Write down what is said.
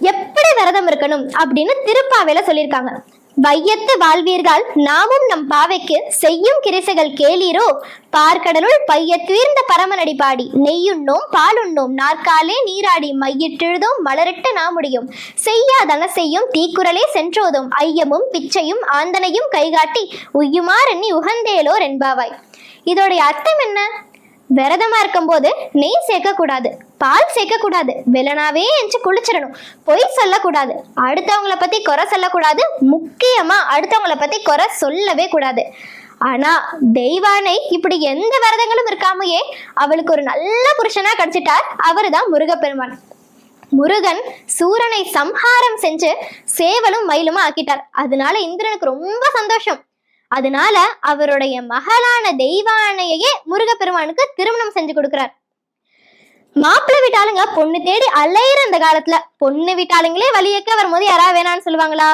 எப்படி விரதம் இருக்கணும் அப்படின்னு திருப்பாவையில சொல்லியிருக்காங்க. வையத்து வாழ்வீர்கள் நாமும் நம் பாவைக்கு செய்யும் கிரிசைகள் கேளீரோ? பார்க்கடலுள் பையத்துயர்ந்த பரமனடி பாடி நெய்யுண்ணோம் பாலுண்ணோம் நாற்காலே நீராடி மையிட்டெழுதோம் மலரிட்ட நாமுடியும். செய்யாதன செய்யும் தீக்குறளே சென்றோதும் ஐயமும் பிச்சையும் ஆந்தனையும் கைகாட்டி உய்யுமாறெண்ணி உகந்தேலோர் என்பாவாய். இதோடைய அர்த்தம் என்ன? விரதமா இருக்கும்போது நெய் சேர்க்கக்கூடாது பால் சேர்க்கக்கூடாது வெள்ளனாவே எஞ்சி குளிச்சிடணும். பொய் சொல்லக்கூடாது. அடுத்தவங்கள பற்றி குறை சொல்லக்கூடாது. முக்கியமாக அடுத்தவங்கள பற்றி குறை சொல்லவே கூடாது. ஆனால் தெய்வானை இப்படி எந்த விரதங்களும் இருக்காமையே அவளுக்கு ஒரு நல்ல புருஷனா கிடைச்சிட்டார். அவர்தான் முருகப்பெருமான். முருகன் சூரனை சம்ஹாரம் செஞ்சு சேவலும் மயிலுமா ஆக்கிட்டார். அதனால இந்திரனுக்கு ரொம்ப சந்தோஷம். அதனால அவருடைய மகளான தெய்வானையே முருகப்பெருமானுக்கு திருமணம் செஞ்சு கொடுக்கிறார். மாப்பிள்ளை வீட்டாளுங்க பொண்ணு தேடி அலையிற அந்த காலத்துல பொண்ணு வீட்டாளுங்களே வழியக்க வரும்போது யாராவது வேணான்னு சொல்லுவாங்களா?